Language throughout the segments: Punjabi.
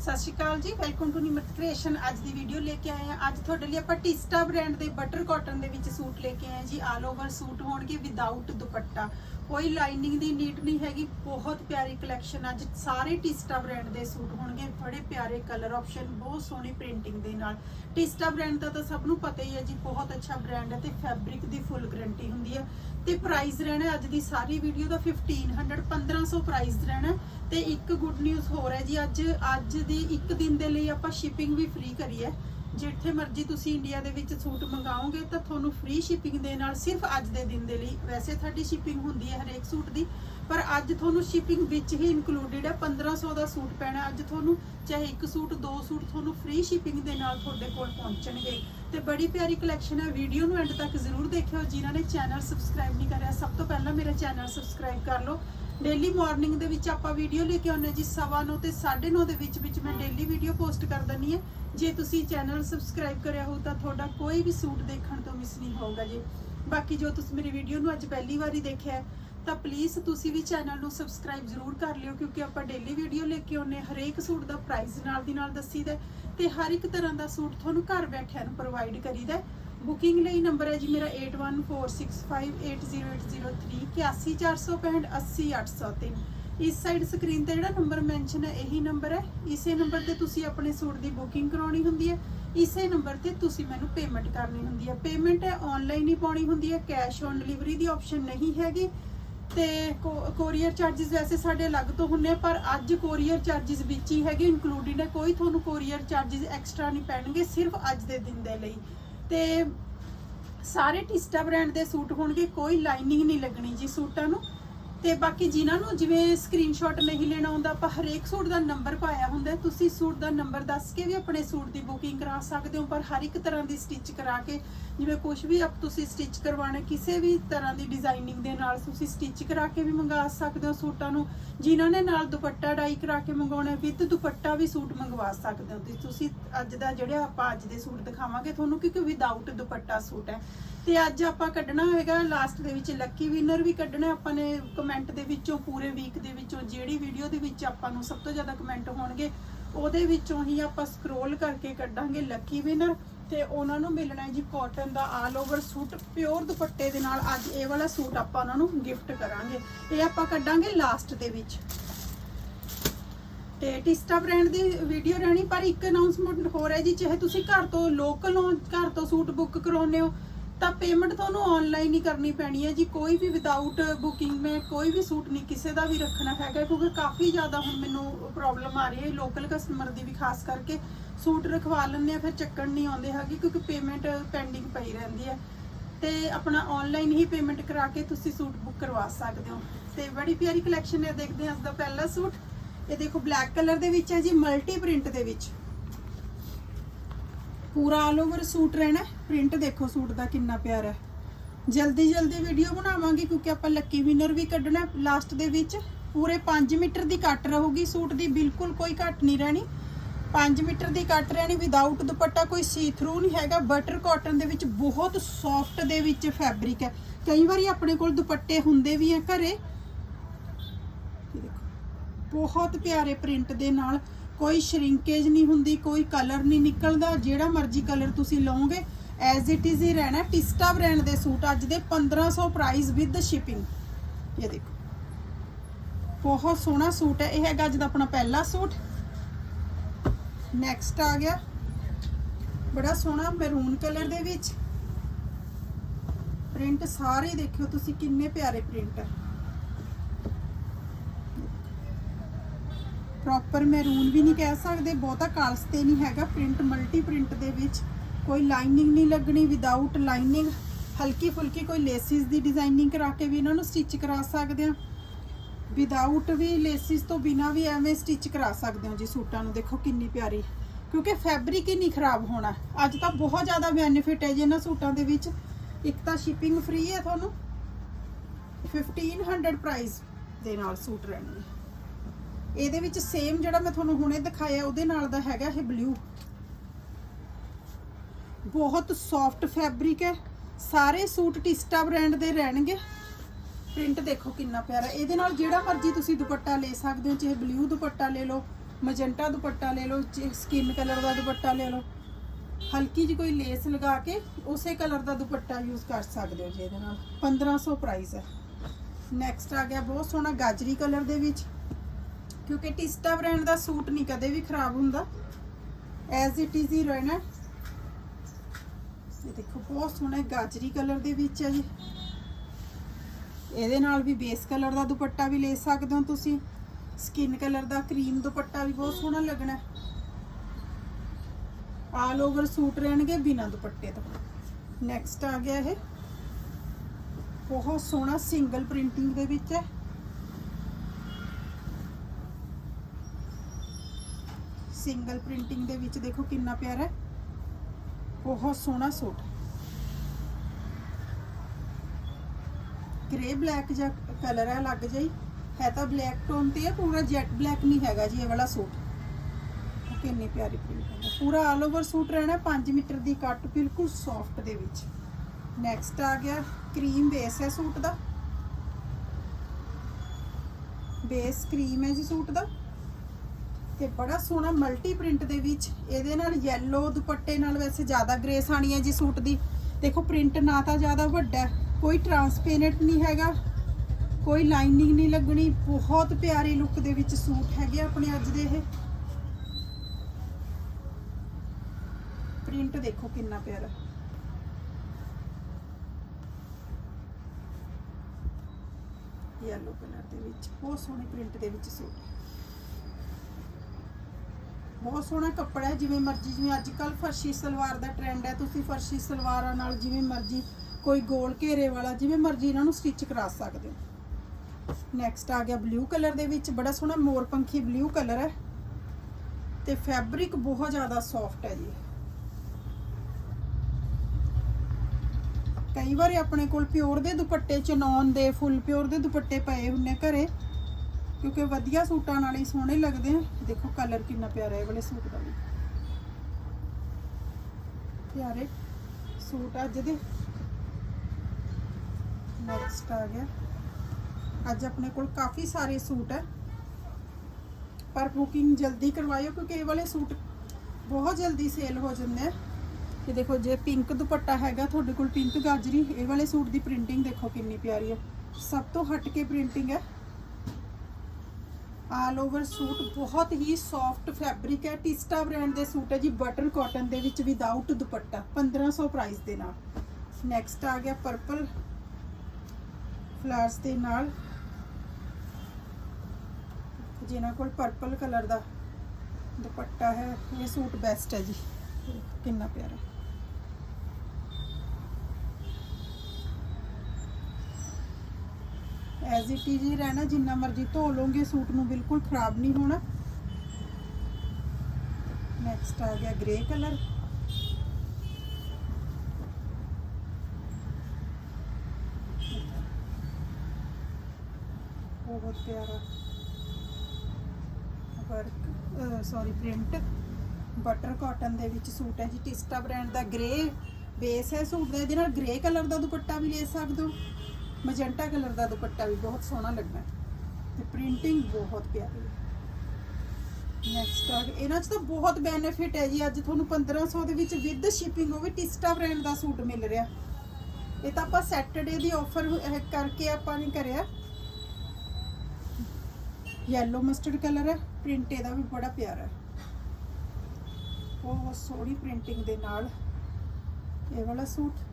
ਸਤਿ ਸ਼੍ਰੀ ਅਕਾਲ ਜੀ ਵੈਲਕਮ ਟੂ ਨਿਮਰਤ ਕ੍ਰੀਏਸ਼ਨ ਅੱਜ ਦੀ ਵੀਡੀਓ ਲੈ ਕੇ ਆਏ ਹਾਂ। ਅੱਜ ਤੁਹਾਡੇ ਲਈ ਆਪਾਂ ਟਿਸਟਾ ਬ੍ਰਾਂਡ ਦੇ ਬਟਰ ਕਾਟਨ ਦੇ ਵਿੱਚ ਸੂਟ ਲੈ ਕੇ ਆਏ ਜੀ। ਆਲ ਓਵਰ ਸੂਟ ਹੋਣਗੇ ਵਿਦਆਊਟ ਦੁਪੱਟਾ। ਕੋਈ ਲਾਈਨਿੰਗ ਦੀ ਨੀਡ ਨਹੀਂ ਹੈਗੀ। ਬਹੁਤ ਪਿਆਰੀ ਕਲੈਕਸ਼ਨ ਅੱਜ ਸਾਰੇ ਟਿਸਟਾ ਬ੍ਰਾਂਡ ਦੇ ਸੂਟ ਹੋਣਗੇ। ਬੜੇ ਪਿਆਰੇ ਕਲਰ ਆਪਸ਼ਨ ਬਹੁਤ ਸੋਹਣੀ ਪ੍ਰਿੰਟਿੰਗ ਦੇ ਨਾਲ। ਟਿਸਟਾ ਬ੍ਰਾਂਡ ਦਾ ਤਾਂ ਸਭ ਨੂੰ ਪਤਾ ਹੀ ਹੈ ਜੀ, ਬਹੁਤ ਅੱਛਾ ਬ੍ਰਾਂਡ ਹੈ ਤੇ ਫੈਬਰਿਕ ਦੀ ਫੁੱਲ ਗਾਰੰਟੀ ਹੁੰਦੀ ਹੈ। ਤੇ ਪ੍ਰਾਈਸ ਰਹਿਣਾ ਅੱਜ ਦੀ ਸਾਰੀ ਵੀਡੀਓ ਦਾ 1500 1500 ਪ੍ਰਾਈਸ ਰਹਿਣਾ। ਤੇ ਇੱਕ ਗੁੱਡ ਨਿਊਜ਼ ਹੋਰ ਹੈ ਜੀ, ਅੱਜ ਅੱਜ ਦੀ ਇੱਕ ਦਿਨ ਦੇ ਲਈ ਆਪਾਂ ਸ਼ਿਪਿੰਗ ਵੀ ਫ੍ਰੀ ਕਰੀ ਹੈ ਜਿੱਥੇ ਮਰਜ਼ੀ ਤੁਸੀਂ ਇੰਡੀਆ ਦੇ ਵਿੱਚ ਸੂਟ ਮੰਗਾਓਗੇ, ਤਾਂ ਤੁਹਾਨੂੰ ਫ੍ਰੀ ਸ਼ਿਪਿੰਗ ਦੇ ਨਾਲ ਸਿਰਫ ਅੱਜ ਦੇ ਦਿਨ ਦੇ ਲਈ ਵੈਸੇ ਤੁਹਾਡੀ ਸ਼ਿਪਿੰਗ ਹੁੰਦੀ ਹੈ ਹਰੇਕ ਸੂਟ ਦੀ, ਪਰ ਅੱਜ ਤੁਹਾਨੂੰ ਸ਼ਿਪਿੰਗ ਵਿੱਚ ਹੀ ਇਨਕਲੂਡਡ ਹੈ। 1500 ਦਾ ਸੂਟ ਪੈਣਾ, ਅੱਜ ਤੁਹਾਨੂੰ ਚਾਹੇ ਇੱਕ ਸੂਟ, ਦੋ ਸੂਟ ਤੁਹਾਨੂੰ ਫ੍ਰੀ ਸ਼ਿਪਿੰਗ ਦੇ ਨਾਲ ਤੁਹਾਡੇ ਕੋਲ ਪਹੁੰਚਣਗੇ। ਤੇ ਬੜੀ ਪਿਆਰੀ ਕਲੈਕਸ਼ਨ ਹੈ ਵੀਡੀਓ ਨੂੰ ਐਂਡ ਤੱਕ ਜ਼ਰੂਰ ਦੇਖਿਓ। ਜਿਨ੍ਹਾਂ ਨੇ ਚੈਨਲ ਸਬਸਕ੍ਰਾਈਬ ਨਹੀਂ ਕਰਿਆ, ਸਭ ਤੋਂ ਪਹਿਲਾਂ ਮੇਰਾ ਚੈਨਲ ਸਬਸਕ੍ਰਾਈਬ ਕਰ ਲਓ। ਡੇਲੀ ਮਾਰਨਿੰਗ ਦੇ ਵਿੱਚ ਆਪਾਂ ਵੀਡੀਓ ਲੈ ਕੇ ਆਉਂਦੇ ਜੀ, ਸਵਾ ਨੌ ਤੇ 9:30 ਦੇ ਵਿੱਚ ਵਿੱਚ ਮੈਂ ਡੇਲੀ ਵੀਡੀਓ ਪੋਸਟ ਕਰ ਦਿੰਦੀ ਹੈ ਜੇ ਤੁਸੀਂ ਚੈਨਲ ਸਬਸਕ੍ਰਾਈਬ ਕਰਿਆ ਹੋ ਤਾਂ ਤੁਹਾਡਾ ਕੋਈ ਵੀ ਸੂਟ ਦੇਖਣ ਤੋਂ ਮਿਸ ਨਹੀਂ ਹੋਊਗਾ ਜੀ ਬਾਕੀ ਜੋ ਤੁਸੀਂ ਮੇਰੀ ਵੀਡੀਓ ਨੂੰ ਅੱਜ ਪਹਿਲੀ ਵਾਰੀ ਦੇਖਿਆ ਤਾਂ ਪਲੀਜ਼ ਤੁਸੀਂ ਵੀ ਚੈਨਲ ਨੂੰ ਸਬਸਕ੍ਰਾਈਬ ਜ਼ਰੂਰ ਕਰ ਲਿਓ, ਕਿਉਂਕਿ ਆਪਾਂ ਡੇਲੀ ਵੀਡੀਓ ਲੈ ਕੇ ਆਉਂਦੇ ਹਾਂ। ਹਰੇਕ ਸੂਟ ਦਾ ਪ੍ਰਾਈਸ ਨਾਲ ਦੀ ਨਾਲ ਦੱਸੀਦਾ ਹੈ ਤੇ ਹਰ ਇੱਕ ਤਰ੍ਹਾਂ ਦਾ ਸੂਟ ਤੁਹਾਨੂੰ ਘਰ ਬੈਠਿਆਂ ਨੂੰ ਪ੍ਰੋਵਾਈਡ ਕਰੀਦਾ ਬੁਕਿੰਗ ਲਈ ਨੰਬਰ ਹੈ ਜੀ ਮੇਰਾ 8146580803 8146580803 ਇਸ ਸਾਈਡ ਸਕਰੀਨ ਤੇ ਜਿਹੜਾ ਨੰਬਰ ਮੈਂਸ਼ਨ ਹੈ, ਇਹੀ ਨੰਬਰ ਹੈ। ਇਸੇ ਨੰਬਰ ਤੇ ਤੁਸੀਂ ਆਪਣੇ ਸੂਟ ਦੀ ਬੁਕਿੰਗ ਕਰਾਉਣੀ ਹੁੰਦੀ ਹੈ। ਇਸੇ ਨੰਬਰ ਤੇ ਤੁਸੀਂ ਮੈਨੂੰ ਪੇਮੈਂਟ ਕਰਨੀ ਹੁੰਦੀ ਹੈ। ਪੇਮੈਂਟ ਹੈ ਆਨਲਾਈਨ ਹੀ ਪਾਉਣੀ ਹੁੰਦੀ ਹੈ ਕੈਸ਼ ਔਨ ਡਿਲੀਵਰੀ ਦੀ ਆਪਸ਼ਨ ਨਹੀਂ ਹੈਗੀ। ਤੇ ਕੋਰੀਅਰ ਚਾਰजेस ਵੈਸੇ ਸਾਡੇ ਅਲੱਗ ਤੋਂ ਹੁੰਨੇ ਪਰ ਅੱਜ ਕੋਰੀਅਰ ਚਾਰजेस ਵਿੱਚ ਹੀ ਹੈਗੇ ਇਨਕਲੂਡਿਡ ਹੈ, ਕੋਈ ਤੁਹਾਨੂੰ ਕੋਰੀਅਰ ਚਾਰजेस ਐਕਸਟਰਾ ਨਹੀਂ ਪੈਣਗੇ, ਸਿਰਫ ਅੱਜ ਦੇ ਦਿਨ ਦੇ ਲਈ। ਤੇ ਸਾਰੇ ਟਿਸਟਾ ਬ੍ਰਾਂਡ ਦੇ ਸੂਟ ਹੋਣਗੇ ਕੋਈ ਲਾਈਨਿੰਗ ਨਹੀਂ ਲੱਗਣੀ ਜੀ ਸੂਟਾਂ ਨੂੰ। ਤੇ ਬਾਕੀ ਜਿਨ੍ਹਾਂ ਨੂੰ ਜਿਵੇਂ ਸਕਰੀਨਸ਼ਾਟ ਨਹੀਂ ਲੈਣਾ ਹੁੰਦਾ, ਆਪਾਂ ਹਰੇਕ ਸੂਟ ਦਾ ਨੰਬਰ ਪਾਇਆ ਹੁੰਦਾ ਤੁਸੀਂ ਸੂਟ ਦਾ ਨੰਬਰ ਦੱਸ ਕੇ ਵੀ ਆਪਣੇ ਸੂਟ ਦੀ ਬੁਕਿੰਗ ਕਰਾ ਸਕਦੇ ਹੋ, ਪਰ ਹਰ ਇੱਕ ਤਰ੍ਹਾਂ ਦੀ ਸਟਿਚ ਕਰਾ ਕੇ, ਜਿਵੇਂ ਕੁਝ ਵੀ ਆਪ ਤੁਸੀਂ ਸਟਿਚ ਕਰਵਾਉਣਾ ਕਿਸੇ ਵੀ ਤਰ੍ਹਾਂ ਦੀ ਡਿਜ਼ਾਈਨਿੰਗ ਦੇ ਨਾਲ ਤੁਸੀਂ ਸਟਿਚ ਕਰਾ ਕੇ ਵੀ ਮੰਗਾ ਸਕਦੇ ਹੋ ਸੂਟਾਂ ਨੂੰ। ਜਿਨ੍ਹਾਂ ਨੇ ਨਾਲ ਦੁਪੱਟਾ ਡਾਈ ਕਰਾ ਕੇ ਮੰਗਾਉਣਾ ਵਿਦ ਦੁਪੱਟਾ ਵੀ ਸੂਟ ਮੰਗਵਾ ਸਕਦੇ ਹੋ। ਤੇ ਤੁਸੀਂ ਅੱਜ ਦਾ ਜਿਹੜਾ ਆਪਾਂ ਅੱਜ ਦੇ ਸੂਟ ਦਿਖਾਵਾਂਗੇ ਤੁਹਾਨੂੰ, ਕਿਉਂਕਿ ਵਿਦਆਊਟ ਦੁਪੱਟਾ ਸੂਟ ਹੈ। ਤੇ ਅੱਜ ਆਪਾਂ ਕੱਢਣਾ ਹੋਏਗਾ ਲਾਸਟ ਦੇ ਵਿੱਚ ਲੱਕੀ ਵਿਨਰ ਵੀ ਕੱਢਣਾ ਆਪਾਂ ਨੇ ਕਮੈਂਟ ਦੇ ਵਿੱਚੋਂ, ਪੂਰੇ ਵੀਕ ਦੇ ਵਿੱਚੋਂ ਜਿਹੜੀ ਵੀਡੀਓ ਦੇ ਵਿੱਚ ਆਪਾਂ ਨੂੰ ਸਭ ਤੋਂ ਜ਼ਿਆਦਾ ਕਮੈਂਟ ਹੋਣਗੇ, ਉਹਦੇ ਵਿੱਚੋਂ ਹੀ ਆਪਾਂ ਸਕਰੋਲ ਕਰਕੇ ਕੱਢਾਂਗੇ ਲੱਕੀ ਵਿਨਰ ਤੇ ਉਹਨਾਂ ਨੂੰ ਮਿਲਣਾ ਜੀ ਕਾਟਨ ਦਾ ਆਲ ਓਵਰ ਸੂਟ ਪਿਓਰ ਦੁਪੱਟੇ ਦੇ ਨਾਲ ਅੱਜ ਇਹ ਵਾਲਾ ਸੂਟ ਆਪਾਂ ਉਹਨਾਂ ਨੂੰ ਗਿਫਟ ਕਰਾਂਗੇ। ਇਹ ਆਪਾਂ ਕੱਢਾਂਗੇ ਲਾਸਟ ਦੇ ਵਿੱਚ। ਤੇ ਟਿਸਟਾ ਬ੍ਰਾਂਡ ਦੀ ਵੀਡੀਓ ਰਹਿਣੀ, ਪਰ ਇੱਕ ਅਨਾਉਂਸਮੈਂਟ ਹੋ ਰਿਹਾ ਜੀ, ਚਾਹੇ ਤੁਸੀਂ ਘਰ ਤੋਂ ਲੋਕਲ ਹੋ, ਘਰ ਤੋਂ ਸੂਟ ਬੁੱਕ ਕਰਾਉਂਦੇ ਹੋ ਤਾਂ ਪੇਮੈਂਟ ਤੁਹਾਨੂੰ ਆਨਲਾਈਨ ਹੀ ਕਰਨੀ ਪੈਣੀ ਹੈ ਜੀ। ਕੋਈ ਵੀ ਵਿਦਆਊਟ ਬੁਕਿੰਗ ਮੈਂ ਕੋਈ ਵੀ ਸੂਟ ਨਹੀਂ, ਕਿਸੇ ਦਾ ਵੀ ਰੱਖਣਾ ਹੈਗਾ, ਕਿਉਂਕਿ ਕਾਫੀ ਜ਼ਿਆਦਾ ਹੁਣ ਮੈਨੂੰ ਪ੍ਰੋਬਲਮ ਆ ਰਹੀ ਹੈ ਲੋਕਲ ਕਸਟਮਰ ਦੀ ਵੀ, ਖਾਸ ਕਰਕੇ ਸੂਟ ਰਖਵਾ ਲੈਂਦੇ ਆ, ਫਿਰ ਚੱਕਣ ਨਹੀਂ ਆਉਂਦੇ ਹੈਗੇ, ਕਿਉਂਕਿ ਪੇਮੈਂਟ ਪੈਂਡਿੰਗ ਪਈ ਰਹਿੰਦੀ ਹੈ। ਤੇ ਆਪਣਾ ਆਨਲਾਈਨ ਹੀ ਪੇਮੈਂਟ ਕਰਾ ਕੇ ਤੁਸੀਂ ਸੂਟ ਬੁੱਕ ਕਰਵਾ ਸਕਦੇ ਹੋ। ਤੇ ਬੜੀ ਪਿਆਰੀ ਕਲੈਕਸ਼ਨ ਹੈ, ਦੇਖਦੇ ਹਾਂ ਅੱਜ ਦਾ ਪਹਿਲਾ ਸੂਟ। ਇਹ ਦੇਖੋ ਬਲੈਕ ਕਲਰ ਦੇ ਵਿੱਚ ਹੈ ਜੀ ਮਲਟੀ ਪ੍ਰਿੰਟ ਦੇ ਵਿੱਚ। ਪੂਰਾ ਆਲ ਓਵਰ ਸੂਟ ਰਹਿਣਾ ਪ੍ਰਿੰਟ ਦੇਖੋ ਸੂਟ ਦਾ ਕਿੰਨਾ ਪਿਆਰਾ ਜਲਦੀ ਜਲਦੀ ਵੀਡੀਓ ਬਣਾਵਾਂਗੇ ਕਿਉਂਕਿ ਆਪਾਂ ਲੱਕੀ ਵਿਨਰ ਵੀ ਕੱਢਣਾ ਲਾਸਟ ਦੇ ਵਿੱਚ। ਪੂਰੇ 5 ਮੀਟਰ ਦੀ ਕੱਟ ਰਹੂਗੀ ਸੂਟ ਦੀ, ਬਿਲਕੁਲ ਕੋਈ ਕੱਟ ਨਹੀਂ ਰਹਿਣੀ। 5 ਮੀਟਰ ਦੀ ਕੱਟ ਰਹਿਣੀ ਵਿਦਆਊਟ ਦੁਪੱਟਾ ਕੋਈ ਸੀ ਥਰੂ ਨਹੀਂ ਹੈਗਾ। ਬਟਰ ਕਾਟਨ ਦੇ ਵਿੱਚ ਬਹੁਤ ਸੌਫਟ ਦੇ ਵਿੱਚ ਫੈਬਰਿਕ ਹੈ। ਕਈ ਵਾਰੀ ਆਪਣੇ ਕੋਲ ਦੁਪੱਟੇ ਹੁੰਦੇ ਵੀ ਆ ਘਰੇ। ਬਹੁਤ ਪਿਆਰੇ ਪ੍ਰਿੰਟ ਦੇ ਨਾਲ। ਕੋਈ ਸ਼ਰਿੰਕੇਜ ਨਹੀਂ ਹੁੰਦੀ, ਕੋਈ ਕਲਰ ਨਹੀਂ ਨਿਕਲਦਾ, ਜਿਹੜਾ ਮਰਜ਼ੀ ਕਲਰ ਤੁਸੀਂ ਲਓਗੇ ਐਜ਼ ਇਟ ਇਜ਼ ਹੀ ਰਹਿਣਾ, ਟਿਸਟਾ ਬ੍ਰਾਂਡ ਦੇ ਸੂਟ ਅੱਜ ਦੇ 1500 ਪ੍ਰਾਈਸ ਵਿਦ ਸ਼ਿਪਿੰਗ ਇਹ ਦੇਖੋ, ਬਹੁਤ ਸੋਹਣਾ ਸੂਟ ਹੈ, ਇਹ ਹੈਗਾ ਅੱਜ ਦਾ ਆਪਣਾ ਪਹਿਲਾ ਸੂਟ। ਨੈਕਸਟ ਆ ਗਿਆ, ਬੜਾ ਸੋਹਣਾ ਮੈਰੂਨ ਕਲਰ ਦੇ ਵਿੱਚ। ਪ੍ਰਿੰਟ ਸਾਰੇ ਦੇਖਿਓ ਤੁਸੀਂ, ਕਿੰਨੇ ਪਿਆਰੇ ਪ੍ਰਿੰਟ ਹੈ। ਪ੍ਰੋਪਰ ਮੈਰੂਨ ਵੀ ਨਹੀਂ ਕਹਿ ਸਕਦੇ, ਬਹੁਤਾ ਕਾਲਸ ਤੇ ਨਹੀਂ ਹੈਗਾ ਪ੍ਰਿੰਟ ਮਲਟੀ ਪ੍ਰਿੰਟ ਦੇ ਵਿੱਚ ਕੋਈ ਲਾਈਨਿੰਗ ਨਹੀਂ ਲੱਗਣੀ ਵਿਦਆਊਟ ਲਾਈਨਿੰਗ ਹਲਕੀ ਫੁਲਕੀ ਕੋਈ ਲੇਸਿਸ ਦੀ ਡਿਜ਼ਾਈਨਿੰਗ ਕਰਾ ਕੇ ਵੀ ਇਹਨਾਂ ਨੂੰ ਸਟਿਚ ਕਰਾ ਸਕਦੇ ਆ ਵਿਦਆਊਟ ਵੀ ਲੇਸਿਸ ਤੋਂ ਬਿਨਾ ਵੀ ਐਵੇਂ ਸਟਿਚ ਕਰਾ ਸਕਦੇ ਹੋ ਜੀ ਸੂਟਾਂ ਨੂੰ, ਦੇਖੋ ਕਿੰਨੀ ਪਿਆਰੀ। ਕਿਉਂਕਿ ਫੈਬਰਿਕ ਹੀ ਨਹੀਂ ਖਰਾਬ ਹੋਣਾ। ਅੱਜ ਤਾਂ ਬਹੁਤ ਜ਼ਿਆਦਾ ਬੈਨੀਫਿਟ ਹੈ ਜੀ ਇਹਨਾਂ ਸੂਟਾਂ ਦੇ ਵਿੱਚ। ਇੱਕ ਤਾਂ ਸ਼ਿਪਿੰਗ ਫ੍ਰੀ ਹੈ ਤੁਹਾਨੂੰ। 1500 ਪ੍ਰਾਈਸ ਦੇ ਨਾਲ ਸੂਟ ਰਹਿਣਗੇ। ਇਹਦੇ ਵਿੱਚ ਸੇਮ ਜਿਹੜਾ ਮੈਂ ਤੁਹਾਨੂੰ ਹੁਣੇ ਦਿਖਾਇਆ, ਉਹਦੇ ਨਾਲ ਦਾ ਹੈਗਾ ਇਹ ਬਲੂ ਬਹੁਤ ਸੌਫਟ ਫੈਬਰਿਕ ਹੈ। ਸਾਰੇ ਸੂਟ ਟਿਸਟਾ ਬ੍ਰਾਂਡ ਦੇ ਰਹਿਣਗੇ। ਪ੍ਰਿੰਟ ਦੇਖੋ ਕਿੰਨਾ ਪਿਆਰਾ। ਇਹਦੇ ਨਾਲ ਜਿਹੜਾ ਮਰਜ਼ੀ ਤੁਸੀਂ ਦੁਪੱਟਾ ਲੈ ਸਕਦੇ ਹੋ, ਚਾਹੇ ਬਲੂ ਦੁਪੱਟਾ ਲੈ ਲਓ ਮਜੰਟਾ ਦੁਪੱਟਾ ਲੈ ਲਓ ਸਕਿਨ ਕਲਰ ਦਾ ਦੁਪੱਟਾ ਲੈ ਲਓ। ਹਲਕੀ ਜਿਹੀ ਕੋਈ ਲੇਸ ਲਗਾ ਕੇ ਉਸੇ ਕਲਰ ਦਾ ਦੁਪੱਟਾ ਯੂਜ਼ ਕਰ ਸਕਦੇ ਹੋ ਜੀ ਇਹਦੇ ਨਾਲ। 1500 ਪ੍ਰਾਈਸ ਹੈ। ਨੈਕਸਟ ਆ ਗਿਆ ਬਹੁਤ ਸੋਹਣਾ ਗਾਜਰੀ ਕਲਰ ਦੇ ਵਿੱਚ। ਕਿਉਂਕਿ ਟਿਸਟਾ ਬ੍ਰਾਂਡ ਦਾ ਸੂਟ ਨਹੀਂ ਕਦੇ ਵੀ ਖਰਾਬ ਹੁੰਦਾ। ਐਜ਼ ਇਟ ਇਜ਼ ਹੀ ਰਹਿਣਾ। ਇਹ ਦੇਖੋ, ਬਹੁਤ ਸੋਹਣਾ ਗਾਜਰੀ ਕਲਰ ਦੇ ਵਿੱਚ ਹੈ ਜੀ। ਇਹਦੇ ਨਾਲ ਵੀ ਬੇਸ ਕਲਰ ਦਾ ਦੁਪੱਟਾ ਵੀ ਲੈ ਸਕਦੇ ਹੋ ਤੁਸੀਂ। ਸਕਿਨ ਕਲਰ ਦਾ ਕਰੀਮ ਦੁਪੱਟਾ ਵੀ ਬਹੁਤ ਸੋਹਣਾ ਲੱਗਣਾ ਆਲ ਓਵਰ ਸੂਟ ਰਹਿਣਗੇ ਬਿਨਾਂ ਦੁਪੱਟੇ ਤੋਂ। ਨੈਕਸਟ ਆ ਗਿਆ ਇਹ। ਬਹੁਤ ਸੋਹਣਾ ਸਿੰਗਲ ਪ੍ਰਿੰਟਿੰਗ ਦੇ ਵਿੱਚ ਹੈ। ਸਿੰਗਲ ਪ੍ਰਿੰਟਿੰਗ ਦੇ ਵਿੱਚ ਦੇਖੋ ਕਿੰਨਾ ਪਿਆਰਾ ਹੈ। ਬਹੁਤ ਸੋਹਣਾ ਸੂਟ ਗ੍ਰੇ ਬਲੈਕ ਜਿਹਾ ਕਲਰ ਹੈ ਲੱਗ ਜਾਈ ਹੈ। ਤਾਂ ਬਲੈਕ ਟੋਨ ਤੇ ਹੈ, ਪੂਰਾ ਜੈਟ ਬਲੈਕ ਨਹੀਂ ਹੈਗਾ ਜੀ ਇਹ ਵਾਲਾ ਸੂਟ। ਕਿੰਨੀ ਪਿਆਰੀ ਪ੍ਰਿੰਟ ਹੈ। ਪੂਰਾ ਆਲ ਓਵਰ ਸੂਟ ਰਹਿਣਾ 5 ਮੀਟਰ ਦੀ ਕੱਟ, ਬਿਲਕੁਲ ਸੌਫਟ ਦੇ ਵਿੱਚ। ਨੈਕਸਟ ਆ ਗਿਆ ਕਰੀਮ ਬੇਸ ਹੈ ਸੂਟ ਦਾ। ਬੇਸ ਕਰੀਮ ਹੈ ਜੀ ਸੂਟ ਦਾ। ਤੇ ਬੜਾ ਸੋਹਣਾ ਮਲਟੀ ਪ੍ਰਿੰਟ ਦੇ ਵਿੱਚ। ਇਹਦੇ ਨਾਲ ਯੈਲੋ ਦੁਪੱਟੇ ਨਾਲ ਵੈਸੇ ਜ਼ਿਆਦਾ ਗ੍ਰੇਸ ਆਣੀ ਹੈ ਜੀ ਸੂਟ ਦੀ। ਦੇਖੋ ਪ੍ਰਿੰਟ ਨਾ ਤਾਂ ਜ਼ਿਆਦਾ ਵੱਡਾ ਕੋਈ ਟਰਾਂਸਪੇਰੈਂਟ ਨਹੀਂ ਹੈਗਾ, ਕੋਈ ਲਾਈਨਿੰਗ ਨਹੀਂ ਲੱਗਣੀ, ਬਹੁਤ ਪਿਆਰੀ ਲੁੱਕ ਦੇ ਵਿੱਚ ਸੂਟ ਹੈਗੇ ਆਪਣੇ ਅੱਜ ਦੇ ਇਹ। ਪ੍ਰਿੰਟ ਦੇਖੋ ਕਿੰਨਾ ਪਿਆਰਾ। ਯੈਲੋ ਕਲਰ ਦੇ ਵਿੱਚ, ਬਹੁਤ ਸੋਹਣੇ ਪ੍ਰਿੰਟ ਦੇ ਵਿੱਚ ਸੂਟ। ਬਹੁਤ ਸੋਹਣਾ ਕੱਪੜਾ ਹੈ, ਜਿਵੇਂ ਮਰਜ਼ੀ, ਜਿਵੇਂ ਅੱਜ ਕੱਲ ਫਰਸ਼ੀ ਸਲਵਾਰ ਦਾ ਟ੍ਰੈਂਡ ਹੈ, ਤੁਸੀਂ ਫਰਸ਼ੀ ਸਲਵਾਰਾਂ ਨਾਲ ਜਿਵੇਂ ਮਰਜ਼ੀ ਕੋਈ ਗੋਲ ਘੇਰੇ ਵਾਲਾ, ਜਿਵੇਂ ਮਰਜ਼ੀ ਇਹਨਾਂ ਨੂੰ ਸਟਿਚ ਕਰਾ ਸਕਦੇ ਹੋ। ਨੈਕਸਟ ਆ ਗਿਆ ਬਲੂ ਕਲਰ ਦੇ ਵਿੱਚ, ਬੜਾ ਸੋਹਣਾ ਮੋਰਪੰਖੀ ਬਲੂ ਕਲਰ ਹੈ। ਤੇ ਫੈਬਰਿਕ ਬਹੁਤ ਜ਼ਿਆਦਾ ਸੌਫਟ ਹੈ ਜੀ। ਕਈ ਵਾਰੀ ਆਪਣੇ ਕੋਲ ਪਿਓਰ ਦੇ ਦੁਪੱਟੇ, ਚਨੌਨ ਦੇ ਫੁੱਲ ਪਿਓਰ ਦੇ ਦੁਪੱਟੇ ਪਏ ਹੁੰਨੇ ਘਰੇ। ਕਿਉਂਕਿ ਵਧੀਆ ਸੂਟਾਂ ਨਾਲ ਹੀ ਸੋਹਣੇ ਲੱਗਦੇ ਆ। ਦੇਖੋ ਕਲਰ ਕਿੰਨਾ ਪਿਆਰਾ ਹੈ ਇਹ ਵਾਲੇ ਸੂਟ ਦਾ ਵੀ। ਪਿਆਰੇ ਸੂਟ ਅੱਜ ਦੇ। ਨੈਕਸਟ ਆ ਗਿਆ। ਅੱਜ ਆਪਣੇ ਕੋਲ ਕਾਫੀ ਸਾਰੇ ਸੂਟ ਹੈ ਪਰ ਬੁਕਿੰਗ ਜਲਦੀ ਕਰਵਾਇਓ ਕਿਉਂਕਿ ਇਹ ਵਾਲੇ ਸੂਟ ਬਹੁਤ ਜਲਦੀ ਸੇਲ ਹੋ ਜਾਂਦੇ ਆ। ਇਹ ਦੇਖੋ ਜੇ ਪਿੰਕ ਦੁਪੱਟਾ ਹੈਗਾ, ਤੁਹਾਡੇ ਕੋਲ ਪਿੰਕ ਗਾਜਰੀ, ਇਹ ਵਾਲੇ ਸੂਟ ਦੀ ਪ੍ਰਿੰਟਿੰਗ ਦੇਖੋ ਕਿੰਨੀ ਪਿਆਰੀ ਹੈ ਸਭ ਤੋਂ ਹਟ ਕੇ ਪ੍ਰਿੰਟਿੰਗ ਹੈ ਆਲ ਓਵਰ ਸੂਟ ਬਹੁਤ ਹੀ ਸੌਫਟ ਫੈਬਰਿਕ ਹੈ। ਟਿਸਟਾ ਬ੍ਰਾਂਡ ਦੇ ਸੂਟ ਹੈ ਜੀ ਬਟਰ ਕਾਟਨ ਦੇ ਵਿੱਚ ਵਿਦਆਊਟ ਦੁਪੱਟਾ 1500 ਪ੍ਰਾਈਸ ਦੇ ਨਾਲ। ਨੈਕਸਟ ਆ ਗਿਆ ਪਰਪਲ ਫਲਾਰਸ ਦੇ ਨਾਲ। ਜਿਹਨਾਂ ਕੋਲ ਪਰਪਲ ਕਲਰ ਦਾ ਦੁਪੱਟਾ ਹੈ, ਇਹ ਸੂਟ ਬੈਸਟ ਹੈ ਜੀ। ਕਿੰਨਾ ਪਿਆਰਾ। ਐਜ਼ ਇਟ ਇਜ਼ ਹੀ ਰਹਿਣਾ, ਜਿੰਨਾ ਮਰਜ਼ੀ ਧੋ ਲਓਗੇ, ਸੂਟ ਨੂੰ ਬਿਲਕੁਲ ਖਰਾਬ ਨਹੀਂ ਹੋਣਾ। ਨੈਕਸਟ ਆ ਗਿਆ ਗ੍ਰੇ ਕਲਰ ਬਹੁਤ ਪਿਆਰਾ work sorry print butter cotton ਦੇ ਵਿੱਚ ਸੂਟ ਹੈ ਜੀ, ਟਿਸਟਾ ਬ੍ਰਾਂਡ ਦਾ ਗ੍ਰੇ ਬੇਸ ਹੈ ਸੂਟ ਦਾ, ਇਹਦੇ ਨਾਲ ਗ੍ਰੇ ਕਲਰ ਦਾ ਦੁਪੱਟਾ ਵੀ ਲੈ ਸਕਦੇ ਹੋ। ਮਜੈਂਟਾ ਕਲਰ ਦਾ ਦੁਪੱਟਾ ਵੀ ਬਹੁਤ ਸੋਹਣਾ ਲੱਗਣਾ ਤੇ ਪ੍ਰਿੰਟਿੰਗ ਬਹੁਤ ਪਿਆਰੀ ਨੈਕਸਟ ਆ ਇਹਨਾਂ 'ਚ ਤਾਂ ਬਹੁਤ ਬੈਨੀਫਿਟ ਹੈ ਜੀ। ਅੱਜ ਤੁਹਾਨੂੰ 1500 ਦੇ ਵਿੱਚ ਵਿਦ ਸ਼ਿਪਿੰਗ ਉਹ ਵੀ ਟਿਸਟਾ ਬ੍ਰਾਂਡ ਦਾ ਸੂਟ ਮਿਲ ਰਿਹਾ। ਇਹ ਤਾਂ ਆਪਾਂ ਸੈਟਰਡੇ ਦੀ ਆਫਰ ਕਰਕੇ ਆਪਾਂ ਨੇ ਕਰਿਆ। ਯੈਲੋ ਮਸਟਰਡ ਕਲਰ ਹੈ। ਪ੍ਰਿੰਟ ਇਹਦਾ ਵੀ ਬੜਾ ਪਿਆਰਾ ਹੈ। ਬਹੁਤ ਸੋਹਣੀ ਪ੍ਰਿੰਟਿੰਗ ਦੇ ਨਾਲ ਇਹ ਵਾਲਾ ਸੂਟ।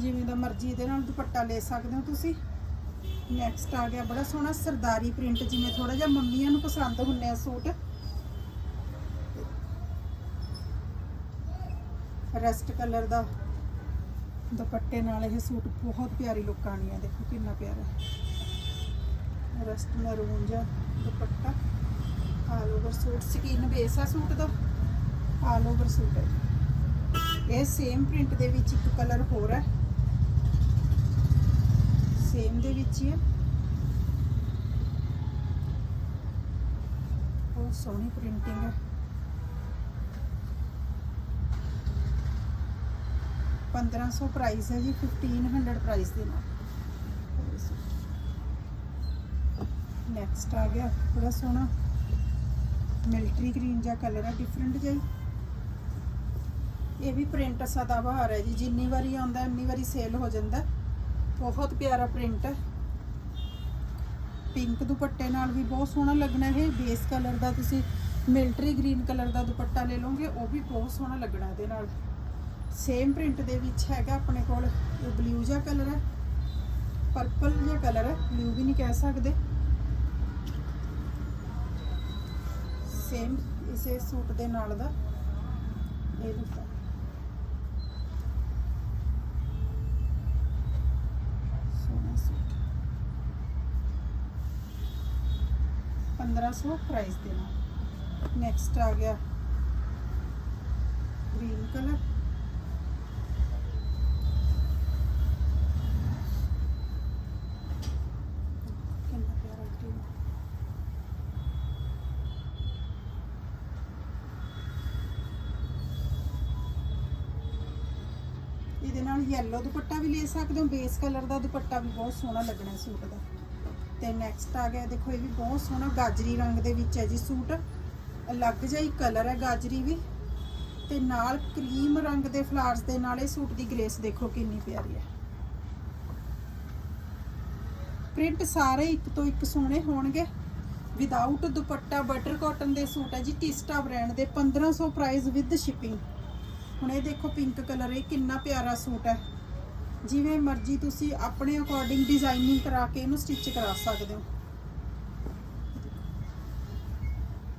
ਜਿਵੇਂ ਦਾ ਮਰਜ਼ੀ ਇਹਦੇ ਨਾਲ ਦੁਪੱਟਾ ਲੈ ਸਕਦੇ ਹੋ ਤੁਸੀਂ। ਨੈਕਸਟ ਆ ਗਿਆ ਬੜਾ ਸੋਹਣਾ ਸਰਦਾਰੀ ਪ੍ਰਿੰਟ ਜਿਵੇਂ ਥੋੜਾ ਜਿਹਾ ਮੰਮੀਆਂ ਨੂੰ ਪਸੰਦ ਹੁੰਨੇ ਆ ਸੂਟ। ਰਸਟ ਕਲਰ ਦਾ ਦੁਪੱਟੇ ਨਾਲ ਇਹ ਸੂਟ ਬਹੁਤ ਪਿਆਰੀ ਲੁੱਕ ਆਣੀ ਹੈ ਦੇਖੋ ਕਿੰਨਾ ਪਿਆਰਾ। ਹੈ ਰਸਟ ਮੈਰੂਨ ਜਿਹਾ dupatta. All over suit skin base ਆ ਸੂਟ ਦਾ। ਆਲ ਓਵਰ ਸੂਟ ਹੈ ਇਹ। ਸੇਮ ਪ੍ਰਿੰਟ ਦੇ ਵਿੱਚ ਇੱਕ ਕਲਰ ਹੋਰ ਹੈ ਸੇਮ ਦੇ ਵਿੱਚ ਹੀ ਹੈ। ਬਹੁਤ ਸੋਹਣੀ ਪ੍ਰਿੰਟਿੰਗ ਹੈ। 1500 ਪ੍ਰਾਈਸ ਹੈ ਜੀ 1500 ਪ੍ਰਾਈਸ ਦੇ ਨਾਲ। ਨੈਕਸਟ ਆ ਗਿਆ, ਬੜਾ ਸੋਹਣਾ। ਮਿਲਟਰੀ ਗ੍ਰੀਨ ਜਿਹਾ ਕਲਰ ਹੈ ਡਿਫਰੈਂਟ ਜਿਹਾ ਇਹ ਵੀ ਪ੍ਰਿੰਟ ਸਦਾ ਬਹਾਰ ਹੈ ਜੀ, ਜਿੰਨੀ ਵਾਰੀ ਆਉਂਦਾ, ਉਨੀ ਵਾਰੀ ਸੇਲ ਹੋ ਜਾਂਦਾ। ਬਹੁਤ ਪਿਆਰਾ ਪ੍ਰਿੰਟ। ਹੈ ਪਿੰਕ ਦੁਪੱਟੇ ਨਾਲ ਵੀ ਬਹੁਤ ਸੋਹਣਾ ਲੱਗਣਾ ਇਹ। ਬੇਸ ਕਲਰ ਦਾ ਤੁਸੀਂ ਮਿਲਟਰੀ ਗ੍ਰੀਨ ਕਲਰ ਦਾ ਦੁਪੱਟਾ ਲੈ ਲਓਗੇ, ਉਹ ਵੀ ਬਹੁਤ ਸੋਹਣਾ ਲੱਗਣਾ ਇਹਦੇ ਨਾਲ। ਸੇਮ ਪ੍ਰਿੰਟ ਦੇ ਵਿੱਚ ਹੈਗਾ ਆਪਣੇ ਕੋਲ, ਇਹ ਬਲੂ ਜਿਹਾ ਕਲਰ ਹੈ। ਪਰਪਲ ਜਿਹਾ ਕਲਰ ਹੈ, ਬਲੂ ਵੀ ਨਹੀਂ ਕਹਿ ਸਕਦੇ। ਸੇਮ ਇਸੇ ਸੂਟ ਦੇ ਨਾਲ ਦਾ ਇਹ ਦੁਪੱਟਾ ਸੋਹਣਾ ਸੂਟ 1500 ਪ੍ਰਾਈਸ ਦੇ ਨਾਲ ਨੈਕਸਟ ਆ ਗਿਆ। ਗ੍ਰੀਨ ਕਲਰ ਇਹਦੇ ਨਾਲ ਯੈਲੋ ਦੁਪੱਟਾ ਵੀ ਲੈ ਸਕਦੇ ਹੋ। ਬੇਸ ਕਲਰ ਦਾ ਦੁਪੱਟਾ ਵੀ ਬਹੁਤ ਸੋਹਣਾ ਲੱਗਣਾ ਸੂਟ ਦਾ। ਤੇ ਨੈਕਸਟ ਆ ਗਿਆ, ਦੇਖੋ ਇਹ ਵੀ ਬਹੁਤ ਸੋਹਣਾ ਗਾਜਰੀ ਰੰਗ ਦੇ ਵਿੱਚ ਹੈ ਜੀ ਸੂਟ। ਅਲੱਗ ਜਿਹਾ ਹੀ ਕਲਰ ਹੈ ਗਾਜਰੀ ਵੀ। ਤੇ ਨਾਲ ਕਰੀਮ ਰੰਗ ਦੇ ਫਲਾਰਸ ਦੇ ਨਾਲ ਇਹ ਸੂਟ ਦੀ ਗ੍ਰੇਸ ਦੇਖੋ ਕਿੰਨੀ ਪਿਆਰੀ ਹੈ। ਪ੍ਰਿੰਟ ਸਾਰੇ ਇੱਕ ਤੋਂ ਇੱਕ ਸੋਹਣੇ ਹੋਣਗੇ। ਵਿਦਆਊਟ ਦੁਪੱਟਾ ਬਟਰ ਕਾਟਨ ਦੇ ਸੂਟ ਹੈ ਜੀ ਟਿਸਟਾ ਬ੍ਰਾਂਡ ਦੇ 1500 ਪ੍ਰਾਈਸ ਵਿਦ ਸ਼ਿਪਿੰਗ ਹੁਣ ਇਹ ਦੇਖੋ ਪਿੰਕ ਕਲਰ ਇਹ ਕਿੰਨਾ ਪਿਆਰਾ ਸੂਟ ਹੈ। ਜਿਵੇਂ ਮਰਜ਼ੀ ਤੁਸੀਂ ਆਪਣੇ ਅਕੋਰਡਿੰਗ ਡਿਜ਼ਾਈਨਿੰਗ ਕਰਾ ਕੇ ਇਹਨੂੰ ਸਟਿਚ ਕਰਾ ਸਕਦੇ ਹੋ।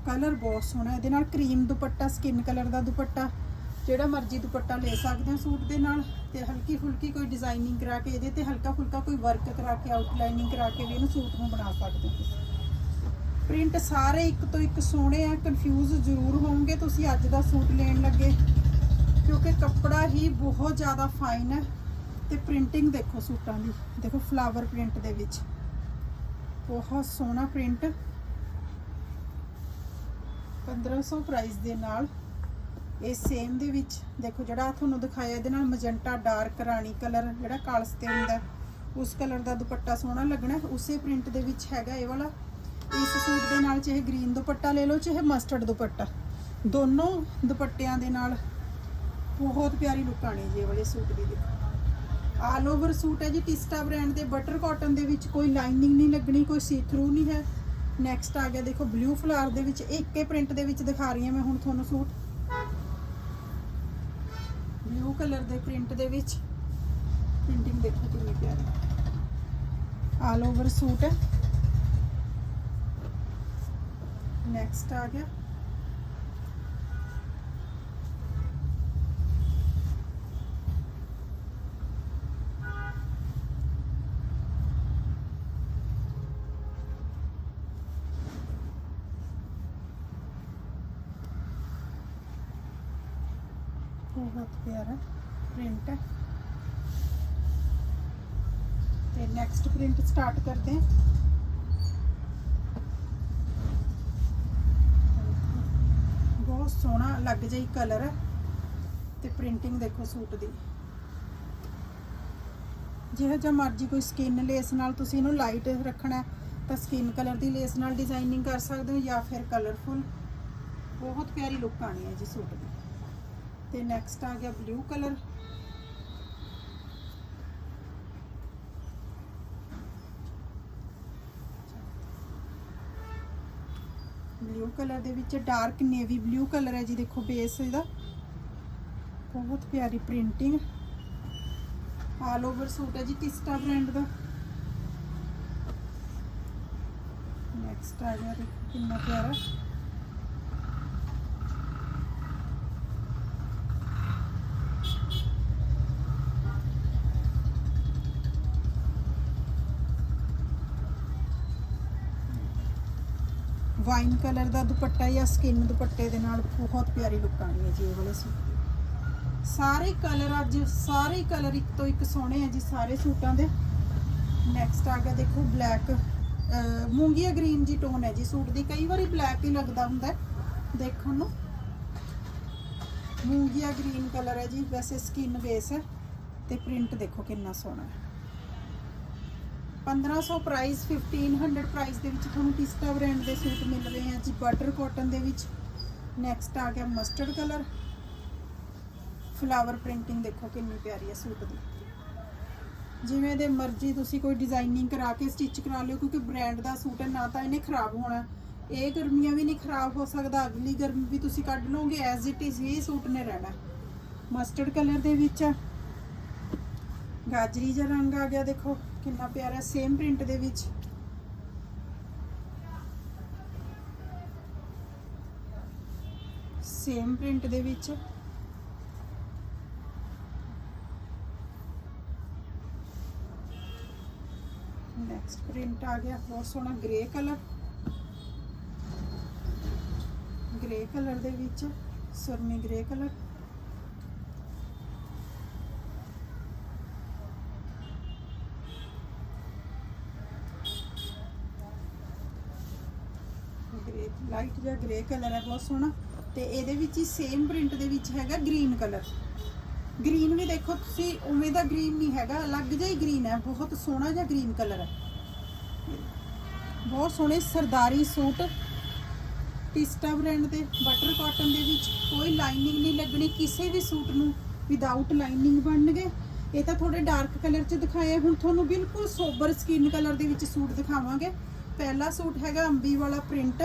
ਕਲਰ ਬਹੁਤ ਸੋਹਣਾ ਇਹਦੇ ਨਾਲ ਕਰੀਮ ਦੁਪੱਟਾ ਸਕਿਨ ਕਲਰ ਦਾ ਦੁਪੱਟਾ, ਜਿਹੜਾ ਮਰਜ਼ੀ ਦੁਪੱਟਾ ਲੈ ਸਕਦੇ ਹੋ ਸੂਟ ਦੇ ਨਾਲ ਤੇ ਹਲਕੀ ਫੁਲਕੀ ਕੋਈ ਡਿਜ਼ਾਈਨਿੰਗ ਕਰਾ ਕੇ ਇਹਦੇ ਤੇ ਹਲਕਾ ਫੁਲਕਾ ਕੋਈ ਵਰਕ ਕਰਾ ਕੇ ਆਊਟਲਾਈਨਿੰਗ ਕਰਾ ਕੇ ਵੀ ਇਹਨੂੰ ਸੂਟ ਨੂੰ ਬਣਾ ਸਕਦੇ ਹੋ। ਪ੍ਰਿੰਟ ਸਾਰੇ ਇੱਕ ਤੋਂ ਇੱਕ ਸੋਹਣੇ ਆ ਕਨਫਿਊਜ਼ ਜ਼ਰੂਰ ਹੋਵੋਗੇ ਤੁਸੀਂ ਅੱਜ ਦਾ ਸੂਟ ਲੈਣ ਲੱਗੇ, ਕਿਉਂਕਿ ਕੱਪੜਾ ਹੀ ਬਹੁਤ ਜ਼ਿਆਦਾ ਫਾਈਨ ਹੈ। ਤੇ ਪ੍ਰਿੰਟਿੰਗ ਦੇਖੋ ਸੂਟਾਂ ਦੀ। ਦੇਖੋ ਫਲਾਵਰ ਪ੍ਰਿੰਟ ਦੇ ਵਿੱਚ। ਬਹੁਤ ਸੋਹਣਾ ਪ੍ਰਿੰਟ 1500 ਪ੍ਰਾਈਸ ਦੇ ਨਾਲ। ਇਹ ਸੇਮ ਦੇ ਵਿੱਚ। ਦੇਖੋ ਜਿਹੜਾ ਤੁਹਾਨੂੰ ਦਿਖਾਇਆ, ਇਹਦੇ ਨਾਲ ਮਜੰਟਾ ਡਾਰਕ ਰਾਣੀ ਕਲਰ ਜਿਹੜਾ ਕਾਲਸ ਤੇ ਹੁੰਦਾ ਉਸ ਕਲਰ ਦਾ ਦੁਪੱਟਾ ਸੋਹਣਾ ਲੱਗਣਾ ਉਸੇ ਪ੍ਰਿੰਟ ਦੇ ਵਿੱਚ ਹੈਗਾ ਇਹ ਵਾਲਾ। ਇਸ ਸੂਟ ਦੇ ਨਾਲ ਚਾਹੇ ਗ੍ਰੀਨ ਦੁਪੱਟਾ ਲੈ ਲਓ, ਚਾਹੇ ਮਸਟਰਡ ਦੁਪੱਟਾ। ਦੋਨੋਂ ਦੁਪੱਟਿਆਂ ਦੇ ਨਾਲ ਬਹੁਤ ਪਿਆਰੀ ਲੁੱਕ ਆਣੀ ਜੀ ਇਹ ਵਾਲੇ ਸੂਟ ਦੀ। ਦੇਖੋ ਆਲ ਓਵਰ ਸੂਟ ਹੈ ਜੀ ਟਿਸਟਾ ਬ੍ਰਾਂਡ ਦੇ ਬਟਰ ਕਾਟਨ ਦੇ ਵਿੱਚ ਕੋਈ ਲਾਈਨਿੰਗ ਨਹੀਂ ਲੱਗਣੀ, ਕੋਈ ਸੀ ਥਰੂ ਨਹੀਂ ਹੈ। ਨੈਕਸਟ ਆ ਗਿਆ, ਦੇਖੋ ਬਲੂ ਫਲਾਰ ਦੇ ਵਿੱਚ, ਇੱਕ ਪ੍ਰਿੰਟ ਦੇ ਵਿੱਚ ਦਿਖਾ ਰਹੀ ਹਾਂ ਮੈਂ ਹੁਣ ਤੁਹਾਨੂੰ ਸੂਟ ਬਲੂ ਕਲਰ ਦੇ ਪ੍ਰਿੰਟ ਦੇ ਵਿੱਚ। ਪ੍ਰਿੰਟਿੰਗ ਦੇਖੋ ਕਿੰਨੀ ਪਿਆਰੀ। ਆਲ ਓਵਰ ਸੂਟ ਹੈ। ਨੈਕਸਟ ਆ ਗਿਆ ਬਹੁਤ ਪਿਆਰਾ ਪ੍ਰਿੰਟ ਹੈ। ਤੇ ਨੈਕਸਟ ਪ੍ਰਿੰਟ ਸਟਾਰਟ ਕਰਦੇ ਹਾਂ। ਬਹੁਤ ਸੋਹਣਾ ਲੱਗ ਜਿਹਾ ਕਲਰ ਹੈ। ਤੇ ਪ੍ਰਿੰਟਿੰਗ ਦੇਖੋ ਸੂਟ ਦੀ। ਜਿਹੋ ਜਿਹਾ ਮਰਜ਼ੀ ਕੋਈ ਸਕਿਨ ਲੇਸ ਨਾਲ ਤੁਸੀਂ ਇਹਨੂੰ ਲਾਈਟ ਰੱਖਣਾ ਤਾਂ ਸਕਿਨ ਕਲਰ ਦੀ ਲੇਸ ਨਾਲ ਡਿਜ਼ਾਈਨਿੰਗ ਕਰ ਸਕਦੇ ਹੋ ਜਾਂ ਫਿਰ ਕਲਰਫੁਲ ਬਹੁਤ ਪਿਆਰੀ ਲੁੱਕ ਆਣੀ ਹੈ ਜੀ ਸੂਟ ਦੀ। ਤੇ ਨੈਕਸਟ ਆ ਗਿਆ ਬਲੂ ਕਲਰ ਬਲੂ ਕਲਰ ਦੇ ਵਿੱਚ ਡਾਰਕ ਨੇਵੀ ਬਲੂ ਕਲਰ ਹੈ ਜੀ, ਦੇਖੋ ਬੇਸ ਇਹਦਾ। ਬਹੁਤ ਪਿਆਰੀ ਪ੍ਰਿੰਟਿੰਗ ਆਲ ਓਵਰ ਸੂਟ ਹੈ ਜੀ ਟਿਸਟਾ ਬ੍ਰਾਂਡ ਦਾ। ਨੈਕਸਟ ਆ ਗਿਆ, ਦੇਖੋ ਕਿੰਨਾ ਪਿਆਰਾ। ਵਾਈਨ ਕਲਰ ਦਾ ਦੁਪੱਟਾ ਜਾਂ ਸਕਿਨ ਦੁਪੱਟੇ ਦੇ ਨਾਲ ਬਹੁਤ ਪਿਆਰੀ ਲੁੱਕ ਆਣੀ ਹੈ ਜੀ, ਇਹ ਵਾਲੇ ਸੂਟ। ਦੀ। ਸਾਰੇ ਕਲਰ ਅੱਜ, ਸਾਰੇ ਕਲਰ ਇੱਕ ਤੋਂ ਇੱਕ ਸੋਹਣੇ ਆ ਜੀ, ਸਾਰੇ ਸੂਟਾਂ ਦੇ। ਨੈਕਸਟ ਆ ਗਿਆ ਦੇਖੋ ਬਲੈਕ ਮੂੰਗੀਆ ਗ੍ਰੀਨ ਜੀ ਟੋਨ ਹੈ ਜੀ ਸੂਟ ਦੀ। ਕਈ ਵਾਰੀ ਬਲੈਕ ਹੀ ਲੱਗਦਾ ਹੁੰਦਾ ਦੇਖਣ ਨੂੰ। ਮੂੰਗੀਆ ਗ੍ਰੀਨ ਕਲਰ ਹੈ ਜੀ, ਵੈਸੇ ਸਕਿਨ ਬੇਸ ਹੈ ਤੇ ਪ੍ਰਿੰਟ ਦੇਖੋ ਕਿੰਨਾ ਸੋਹਣਾ ਹੈ। 1500 ਪ੍ਰਾਈਸ 1500 ਪ੍ਰਾਈਸ ਦੇ ਵਿੱਚ ਤੁਹਾਨੂੰ ਟਿਸਟਾ ਬ੍ਰਾਂਡ ਦੇ ਸੂਟ ਮਿਲ ਰਹੇ ਆ ਜੀ। ਬਟਰ ਕਾਟਨ ਦੇ ਵਿੱਚ ਨੈਕਸਟ ਆ ਗਿਆ ਮਸਟਰਡ ਕਲਰ ਫਲਾਵਰ ਪ੍ਰਿੰਟਿੰਗ ਦੇਖੋ ਕਿੰਨੀ ਪਿਆਰੀ ਹੈ ਸੂਟ ਦੀ। ਜਿਵੇਂ ਦੇ ਮਰਜ਼ੀ ਤੁਸੀਂ ਕੋਈ ਡਿਜ਼ਾਈਨਿੰਗ ਕਰਾ ਕੇ ਸਟਿਚ ਕਰਾ ਲਿਓ, ਕਿਉਂਕਿ ਬ੍ਰਾਂਡ ਦਾ ਸੂਟ ਹੈ, ਨਾ ਤਾਂ ਇਹਨੇ ਖਰਾਬ ਹੋਣਾ। ਇਹ ਗਰਮੀਆਂ ਵੀ ਨਹੀਂ ਖਰਾਬ ਹੋ ਸਕਦਾ, ਅਗਲੀ ਗਰਮੀ ਵੀ ਤੁਸੀਂ ਕੱਢ ਲਓਗੇ ਐਜ਼ ਇਟ ਇਜ਼ ਇਹ ਸੂਟ ਨੇ ਰਹਿਣਾ। ਮਸਟਰਡ ਕਲਰ ਦੇ ਵਿੱਚ ਆ। ਗਾਜਰੀ ਜਿਹਾ ਰੰਗ ਆ ਗਿਆ, ਦੇਖੋ। ਕਿੰਨਾ ਪਿਆਰਾ ਸੇਮ ਪ੍ਰਿੰਟ ਦੇ ਵਿੱਚ। ਸੇਮ ਪ੍ਰਿੰਟ ਦੇ ਵਿੱਚ। ਨੈਕਸਟ ਪ੍ਰਿੰਟ ਆ ਗਿਆ ਬਹੁਤ ਸੋਹਣਾ ਗ੍ਰੇ ਕਲਰ ਗ੍ਰੇ ਕਲਰ ਦੇ ਵਿੱਚ ਸੁਰਮੀ ਗ੍ਰੇ ਕਲਰ ਗ੍ਰੇ ਲਾਈਟ ਜਿਹਾ ਗ੍ਰੇ ਕਲਰ ਹੈ ਬਹੁਤ ਸੋਹਣਾ। ਤੇ ਇਹਦੇ ਵਿੱਚ ਹੀ ਸੇਮ ਪ੍ਰਿੰਟ ਦੇ ਵਿੱਚ ਹੈਗਾ ਗ੍ਰੀਨ ਕਲਰ ਗ੍ਰੀਨ ਵੀ ਦੇਖੋ ਤੁਸੀਂ, ਉਵੇਂ ਦਾ ਗ੍ਰੀਨ ਨਹੀਂ ਹੈਗਾ, ਅਲੱਗ ਜਿਹਾ ਹੀ ਗ੍ਰੀਨ ਹੈ, ਬਹੁਤ ਸੋਹਣਾ ਜਿਹਾ ਗ੍ਰੀਨ ਕਲਰ ਹੈ। ਬਹੁਤ ਸੋਹਣੇ ਸਰਦਾਰੀ ਸੂਟ, ਟਿਸਟਾ ਬ੍ਰਾਂਡ ਦੇ ਬਟਰ ਕਾਟਨ ਦੇ ਵਿੱਚ, ਕੋਈ ਲਾਈਨਿੰਗ ਨਹੀਂ ਲੱਗਣੀ ਕਿਸੇ ਵੀ ਸੂਟ ਨੂੰ ਵਿਦਆਊਟ ਲਾਈਨਿੰਗ ਬਣਨਗੇ। ਇਹ ਤਾਂ ਥੋੜੇ ਡਾਰਕ ਕਲਰ ਚ ਦਿਖਾਏ ਹੁਣ ਤੁਹਾਨੂੰ ਬਿਲਕੁਲ ਸੋਬਰ ਸਕਿਨ ਕਲਰ ਦੇ ਵਿੱਚ ਸੂਟ ਦਿਖਾਵਾਂਗੇ। ਪਹਿਲਾ ਸੂਟ ਹੈਗਾ ਅੰਬੀ ਵਾਲਾ ਪ੍ਰਿੰਟ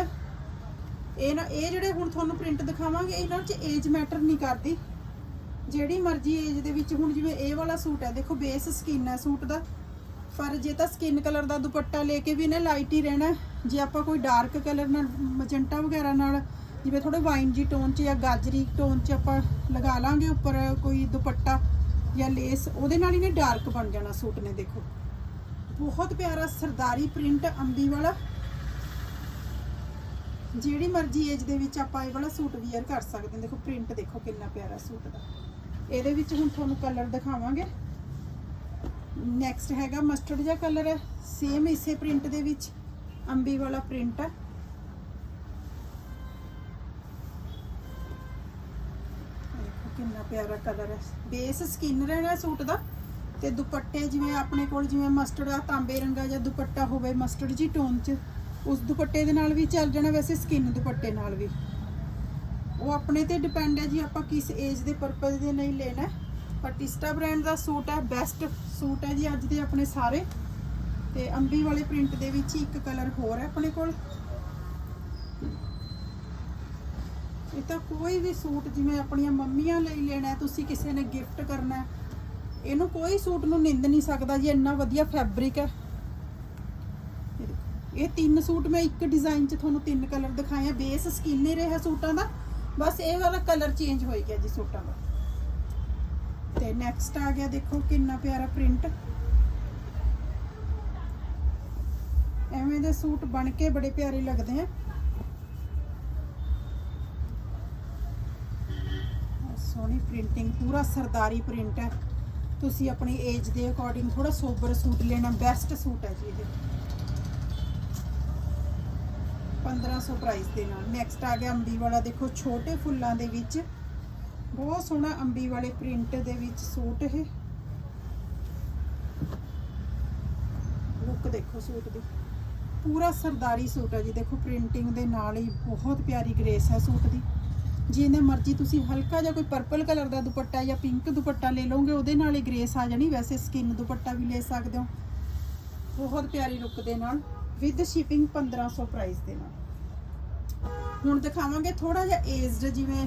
ਇਹ ਨਾ ਇਹ ਜਿਹੜੇ ਹੁਣ ਤੁਹਾਨੂੰ ਪ੍ਰਿੰਟ ਦਿਖਾਵਾਂਗੇ, ਇਹਨਾਂ 'ਚ ਏਜ ਮੈਟਰ ਨਹੀਂ ਕਰਦੀ। ਜਿਹੜੀ ਮਰਜ਼ੀ ਏਜ ਦੇ ਵਿੱਚ ਹੁਣ ਜਿਵੇਂ ਇਹ ਵਾਲਾ ਸੂਟ ਹੈ, ਦੇਖੋ ਬੇਸ ਸਕਿਨ ਹੈ ਸੂਟ ਦਾ। ਪਰ ਜੇ ਤਾਂ ਸਕਿਨ ਕਲਰ ਦਾ ਦੁਪੱਟਾ ਲੈ ਕੇ ਵੀ ਇਹਨੇ ਲਾਈਟ ਹੀ ਰਹਿਣਾ ਜੇ ਆਪਾਂ ਕੋਈ ਡਾਰਕ ਕਲਰ ਨਾਲ ਮਜੰਟਾ ਵਗੈਰਾ ਨਾਲ, ਜਿਵੇਂ ਥੋੜੇ ਵਾਈਨ ਜੀ ਟੋਨ 'ਚ ਜਾਂ ਗਾਜਰੀ ਟੋਨ 'ਚ ਆਪਾਂ ਲਗਾ ਲਾਂਗੇ ਉੱਪਰ ਕੋਈ ਦੁਪੱਟਾ ਜਾਂ ਲੇਸ ਉਹਦੇ ਨਾਲ ਹੀ ਨੇ ਡਾਰਕ ਬਣ ਜਾਣਾ ਸੂਟ ਨੇ, ਦੇਖੋ। ਬਹੁਤ ਪਿਆਰਾ ਸਰਦਾਰੀ ਪ੍ਰਿੰਟ ਅੰਬੀ ਵਾਲਾ। ਜਿਹੜੀ ਮਰਜ਼ੀ ਏਜ ਦੇ ਵਿੱਚ ਆਪਾਂ ਇਹ ਵਾਲਾ ਸੂਟ ਵੀਅਰ ਕਰ ਸਕਦੇ ਹਾਂ। ਦੇਖੋ ਪ੍ਰਿੰਟ ਦੇਖੋ ਕਿੰਨਾ ਪਿਆਰਾ ਸੂਟ ਦਾ। ਇਹਦੇ ਵਿੱਚ ਹੁਣ ਤੁਹਾਨੂੰ ਕਲਰ ਦਿਖਾਵਾਂਗੇ। ਨੈਕਸਟ ਹੈਗਾ ਮਸਟਰਡ ਜਿਹਾ ਕਲਰ ਹੈ। ਸੇਮ ਇਸੇ ਪ੍ਰਿੰਟ ਦੇ ਵਿੱਚ ਅੰਬੀ ਵਾਲਾ ਪ੍ਰਿੰਟ ਹੈ। ਦੇਖੋ ਕਿੰਨਾ ਪਿਆਰਾ ਕਲਰ ਹੈ। ਬੇਸ ਸਕਿਨ ਰਹਿਣਾ ਸੂਟ ਦਾ। ਤੇ ਦੁਪੱਟੇ ਜਿਵੇਂ ਆਪਣੇ ਕੋਲ ਜਿਵੇਂ ਮਸਟਰਡ ਆ, ਤਾਂਬੇ ਰੰਗਾ ਜਾਂ ਦੁਪੱਟਾ ਹੋਵੇ ਮਸਟਰਡ ਜੀ ਟੋਨ 'ਚ ਉਸ ਦੁਪੱਟੇ ਦੇ ਨਾਲ ਵੀ ਚੱਲ ਜਾਣਾ, ਵੈਸੇ ਸਕਿਨ ਦੁਪੱਟੇ ਨਾਲ ਵੀ। ਉਹ ਆਪਣੇ ਤੇ ਡਿਪੈਂਡ ਹੈ ਜੀ, ਆਪਾਂ ਕਿਸ ਏਜ ਦੇ ਪਰਪਸ ਦੇ ਲਈ ਲੈਣਾ। ਹੈ। ਪਰ ਟਿਸਟਾ ਬ੍ਰਾਂਡ ਦਾ ਸੂਟ ਹੈ ਬੈਸਟ ਸੂਟ ਹੈ ਜੀ ਅੱਜ ਦੇ ਆਪਣੇ ਸਾਰੇ। ਤੇ ਅੰਬੀ ਵਾਲੇ ਪ੍ਰਿੰਟ ਦੇ ਵਿੱਚ ਹੀ ਇੱਕ ਕਲਰ ਹੋਰ ਹੈ ਆਪਣੇ ਕੋਲ। ਇਹ ਤਾਂ ਕੋਈ ਵੀ ਸੂਟ ਜਿਵੇਂ ਆਪਣੀਆਂ ਮੰਮੀਆਂ ਲਈ ਲੈਣਾ ਤੁਸੀਂ ਕਿਸੇ ਨੇ ਗਿਫਟ ਕਰਨਾ ਇਹਨੂੰ ਕੋਈ ਸੂਟ ਨੂੰ ਨਿੰਦ ਨਹੀਂ ਸਕਦਾ ਜੀ, ਇੰਨਾ ਵਧੀਆ ਫੈਬਰਿਕ ਹੈ। ਇਹ ਤਿੰਨ ਸੂਟ ਮੈਂ ਇੱਕ ਡਿਜ਼ਾਈਨ 'ਚ ਤੁਹਾਨੂੰ ਤਿੰਨ ਕਲਰ ਦਿਖਾਇਆ ਬੇਸ ਸਕਿਨ ਹੀ ਰਿਹਾ ਸੂਟਾਂ ਦਾ। ਬਸ ਇਹ ਵਾਲਾ ਕਲਰ ਚੇਂਜ ਹੋਈ ਗਿਆ ਜੀ ਸੂਟਾਂ ਦਾ। ਤੇ ਨੈਕਸਟ ਆ ਗਿਆ ਦੇਖੋ ਕਿੰਨਾ ਪਿਆਰਾ ਪ੍ਰਿੰਟ ਐਵੇਂ ਦੇ ਸੂਟ ਬਣ ਕੇ ਬੜੇ ਪਿਆਰੇ ਲੱਗਦੇ ਆ। ਸੋਹਣੀ ਪ੍ਰਿੰਟਿੰਗ ਪੂਰਾ ਸਰਦਾਰੀ ਪ੍ਰਿੰਟ ਹੈ ਤੁਸੀਂ ਆਪਣੀ ਏਜ ਦੇ ਅਕੋਰਡਿੰਗ ਥੋੜਾ ਸੋਬਰ ਸੂਟ ਲੈਣਾ ਬੈਸਟ ਸੂਟ ਹੈ ਜੀ ਇਹ। 1500 ਪ੍ਰਾਈਸ ਦੇ ਨਾਲ। ਨੈਕਸਟ ਆ ਗਿਆ ਅੰਬੀ ਵਾਲਾ ਦੇਖੋ, ਛੋਟੇ ਫੁੱਲਾਂ ਦੇ ਵਿੱਚ ਬਹੁਤ ਸੋਹਣਾ ਅੰਬੀ ਵਾਲੇ ਪ੍ਰਿੰਟ ਦੇ ਵਿੱਚ ਸੂਟ ਇਹ। ਲੁੱਕ ਦੇਖੋ ਸੂਟ ਦੀ। ਪੂਰਾ ਸਰਦਾਰੀ ਸੂਟ ਹੈ ਜੀ। ਦੇਖੋ ਪ੍ਰਿੰਟਿੰਗ ਦੇ ਨਾਲ ਹੀ ਬਹੁਤ ਪਿਆਰੀ ਗ੍ਰੇਸ ਹੈ ਸੂਟ ਦੀ। ਜਿੰਨੇ ਮਰਜ਼ੀ ਤੁਸੀਂ ਹਲਕਾ ਜਿਹਾ ਕੋਈ ਪਰਪਲ ਕਲਰ ਦਾ ਦੁਪੱਟਾ ਜਾਂ ਪਿੰਕ ਦੁਪੱਟਾ ਲੈ ਲਓਗੇ, ਉਹਦੇ ਨਾਲ ਹੀ ਗ੍ਰੇਸ ਆ ਜਾਣੀ। ਵੈਸੇ ਸਕਿਨ ਦੁਪੱਟਾ ਵੀ ਲੈ ਸਕਦੇ ਹੋ। ਬਹੁਤ ਪਿਆਰੀ ਲੁੱਕ ਦੇ ਨਾਲ। ਵਿਦ ਸ਼ਿਪਿੰਗ 1500 ਪ੍ਰਾਈਸ ਦੇ ਨਾਲ। ਹੁਣ ਦਿਖਾਵਾਂਗੇ ਥੋੜਾ ਜਿਹਾ ਏਜਡ ਜਿਵੇਂ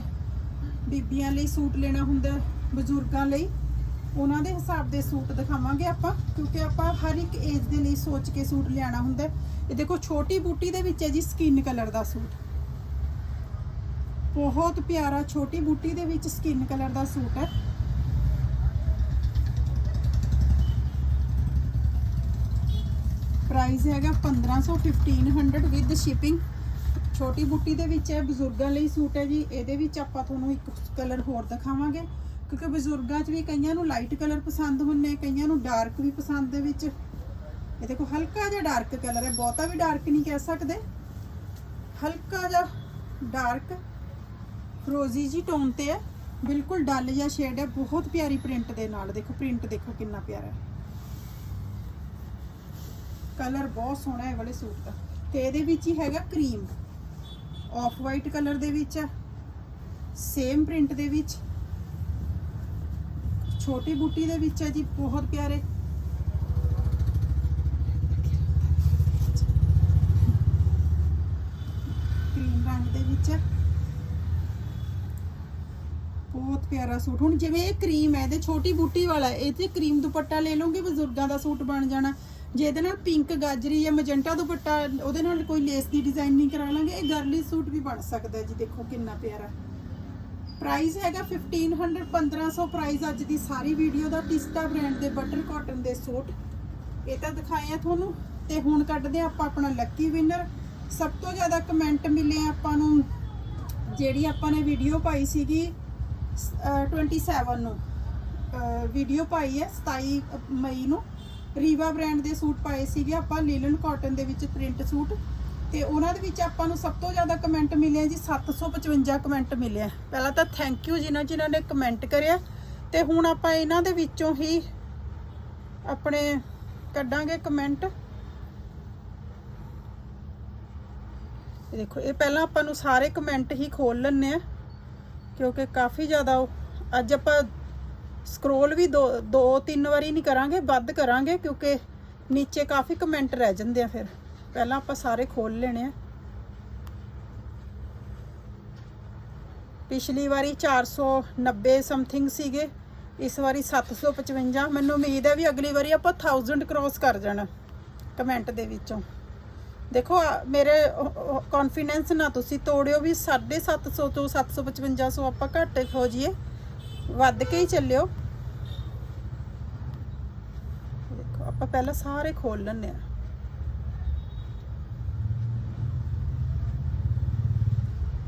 ਬੀਬੀਆਂ ਲਈ ਸੂਟ ਲੈਣਾ ਹੁੰਦਾ ਬਜ਼ੁਰਗਾਂ ਲਈ। ਉਹਨਾਂ ਦੇ ਹਿਸਾਬ ਦੇ ਸੂਟ ਦਿਖਾਵਾਂਗੇ ਆਪਾਂ, ਕਿਉਂਕਿ ਆਪਾਂ ਹਰ ਇੱਕ ਏਜ ਦੇ ਲਈ ਸੋਚ ਕੇ ਸੂਟ ਲਿਆਣਾ ਹੁੰਦਾ। ਇਹ ਦੇਖੋ ਛੋਟੀ ਬੂਟੀ ਦੇ ਵਿੱਚ ਹੈ ਜੀ ਸਕਿਨ ਕਲਰ ਦਾ ਸੂਟ। ਬਹੁਤ ਪਿਆਰਾ ਛੋਟੀ ਬੂਟੀ ਦੇ ਵਿੱਚ ਸਕਿਨ ਕਲਰ ਦਾ ਸੂਟ ਹੈ। ਪ੍ਰਾਈਸ ਹੈਗਾ 1500 1500 ਵਿਦ ਸ਼ਿਪਿੰਗ ਛੋਟੀ ਬੁੱਟੀ ਦੇ ਵਿੱਚ ਹੈ ਬਜ਼ੁਰਗਾਂ ਲਈ ਸੂਟ ਹੈ ਜੀ। ਇਹਦੇ ਵਿੱਚ ਆਪਾਂ ਤੁਹਾਨੂੰ ਇੱਕ ਕਲਰ ਹੋਰ ਦਿਖਾਵਾਂਗੇ। ਕਿਉਂਕਿ ਬਜ਼ੁਰਗਾਂ 'ਚ ਵੀ ਕਈਆਂ ਨੂੰ ਲਾਈਟ ਕਲਰ ਪਸੰਦ ਹੁੰਨੇ ਕਈਆਂ ਨੂੰ ਡਾਰਕ ਵੀ ਪਸੰਦ ਦੇ ਵਿੱਚ। ਇਹ ਦੇਖੋ, ਹਲਕਾ ਜਿਹਾ ਡਾਰਕ ਕਲਰ ਹੈ। ਬਹੁਤਾ ਵੀ ਡਾਰਕ ਨਹੀਂ ਕਹਿ ਸਕਦੇ। ਹਲਕਾ ਜਿਹਾ ਡਾਰਕ ਫਰੋਜ਼ੀ ਜੀ ਟੋਨ ਤੇ ਹੈ। ਬਿਲਕੁਲ ਡਲ ਜਿਹਾ ਸ਼ੇਡ ਹੈ। ਬਹੁਤ ਪਿਆਰੀ ਪ੍ਰਿੰਟ ਦੇ ਨਾਲ। ਦੇਖੋ ਪ੍ਰਿੰਟ ਦੇਖੋ ਕਿੰਨਾ ਪਿਆਰਾ ਹੈ। ਕਲਰ ਬਹੁਤ ਸੋਹਣਾ ਹੈ ਵਾਲੇ ਸੂਟ ਦਾ। ਤੇ ਇਹਦੇ ਵਿੱਚ ਹੀ ਹੈਗਾ ਕਰੀਮ। ਆਫ ਵਾਈਟ ਕਲਰ ਦੇ ਵਿੱਚ ਆ ਸੇਮ ਪ੍ਰਿੰਟ ਦੇ ਵਿੱਚ। ਛੋਟੀ ਬੂਟੀ ਦੇ ਵਿੱਚ ਹੈ ਜੀ, ਬਹੁਤ ਪਿਆਰੇ। ਕਰੀਮ ਰੰਗ ਦੇ ਵਿੱਚ ਹੈ। ਬਹੁਤ ਪਿਆਰਾ ਸੂਟ। ਹੁਣ ਜਿਵੇਂ ਇਹ ਕਰੀਮ ਹੈ, ਇਹਦੇ ਛੋਟੀ ਬੂਟੀ ਵਾਲਾ ਇਹ ਤੇ ਕਰੀਮ ਦੁਪੱਟਾ ਲੈ ਲਓਗੇ, ਬਜ਼ੁਰਗਾਂ ਦਾ ਸੂਟ ਬਣ ਜਾਣਾ। ਜਿਹਦੇ ਨਾਲ ਪਿੰਕ ਗਾਜਰੀ ਜਾਂ ਮਜੰਟਾ ਦੁਪੱਟਾ, ਉਹਦੇ ਨਾਲ ਕੋਈ ਲੇਸ ਦੀ ਡਿਜ਼ਾਈਨਿੰਗ ਕਰਾ ਲਾਂਗੇ, ਇਹ ਗਰਲੀ ਸੂਟ ਵੀ ਬਣ ਸਕਦਾ ਜੀ, ਦੇਖੋ ਕਿੰਨਾ ਪਿਆਰਾ। ਪ੍ਰਾਈਸ ਹੈਗਾ 1500 1500 ਪ੍ਰਾਈਸ ਅੱਜ ਦੀ ਸਾਰੀ ਵੀਡੀਓ ਦਾ ਟਿਸਟਾ ਬ੍ਰਾਂਡ ਦੇ ਬਟਰ ਕਾਟਨ ਦੇ ਸੂਟ। ਇਹ ਤਾਂ ਦਿਖਾਏ ਆ ਤੁਹਾਨੂੰ, ਤੇ ਹੁਣ ਕੱਢਦੇ ਆ ਆਪਾਂ ਆਪਣਾ ਲੱਕੀ ਵਿਨਰ ਸਭ ਤੋਂ ਜ਼ਿਆਦਾ ਕਮੈਂਟ ਮਿਲੇ ਆਪਾਂ ਨੂੰ, ਜਿਹੜੀ ਆਪਾਂ ਨੇ ਵੀਡੀਓ ਪਾਈ ਸੀਗੀ, ਅਹ 27 ਨੂੰ। ਵੀਡੀਓ ਪਾਈ ਹੈ 27 ਮਈ ਨੂੰ। ਰੀਵਾ ਬ੍ਰਾਂਡ ਦੇ ਸੂਟ ਪਾਏ ਸੀਗੇ, ਆਪਾਂ ਲੀਲਨ ਕਾਟਨ ਦੇ ਵਿੱਚ ਪ੍ਰਿੰਟ ਸੂਟ। ਤੇ ਉਹਨਾਂ ਦੇ ਵਿੱਚ ਆਪਾਂ ਨੂੰ ਸਭ ਤੋਂ ਜ਼ਿਆਦਾ ਕਮੈਂਟ ਮਿਲੇ ਆ ਜੀ 755 ਕਮੈਂਟ ਮਿਲੇ ਪਹਿਲਾਂ ਤਾਂ ਥੈਂਕ ਯੂ ਜਿਨ੍ਹਾਂ ਜਿਨ੍ਹਾਂ ਨੇ ਕਮੈਂਟ ਕਰਿਆ। ਤੇ ਹੁਣ ਆਪਾਂ ਇਹਨਾਂ ਦੇ ਵਿੱਚੋਂ ਹੀ ਆਪਣੇ ਕੱਢਾਂਗੇ ਕਮੈਂਟ ਇਹ ਦੇਖੋ, ਇਹ ਪਹਿਲਾਂ ਆਪਾਂ ਨੂੰ ਸਾਰੇ ਕਮੈਂਟ ਹੀ ਖੋਲ ਲੈਣੇ ਆ ਕਿਉਂਕਿ ਕਾਫੀ ਜ਼ਿਆਦਾ ਉਹ- ਅੱਜ ਆਪਾਂ ਸਕਰੋਲ ਵੀ ਦੋ ਦੋ, ਤਿੰਨ ਵਾਰੀ ਨਹੀਂ ਕਰਾਂਗੇ, ਵੱਧ ਕਰਾਂਗੇ, ਕਿਉਂਕਿ ਨੀਚੇ ਕਾਫੀ ਕਮੈਂਟ ਰਹਿ ਜਾਂਦੇ ਆ ਫਿਰ। ਪਹਿਲਾਂ ਆਪਾਂ ਸਾਰੇ ਖੋਲ ਲੈਣੇ ਆ। ਪਿਛਲੀ ਵਾਰੀ 490 ਸਮਥਿੰਗ ਸੀਗੇ, ਇਸ ਵਾਰੀ 755 ਮੈਨੂੰ ਉਮੀਦ ਹੈ ਵੀ ਅਗਲੀ ਵਾਰੀ ਆਪਾਂ 1000 ਕ੍ਰੋਸ ਕਰ ਜਾਣਾ ਕਮੈਂਟ ਦੇ ਵਿੱਚੋਂ। ਦੇਖੋ ਮੇਰੇ ਕੌਨਫੀਡੈਂਸ ਨਾ ਤੁਸੀਂ ਤੋੜਿਓ ਵੀ 750 ਤੋਂ 755 ਆਪਾਂ ਘੱਟ ਹੋ ਜਾਈਏ ਵੱਧ ਕੇ ਹੀ ਚੱਲਿਓ। ਦੇਖੋ, ਆਪਾਂ ਪਹਿਲਾਂ ਸਾਰੇ ਖੋਲ ਲੈਣੇ ਆ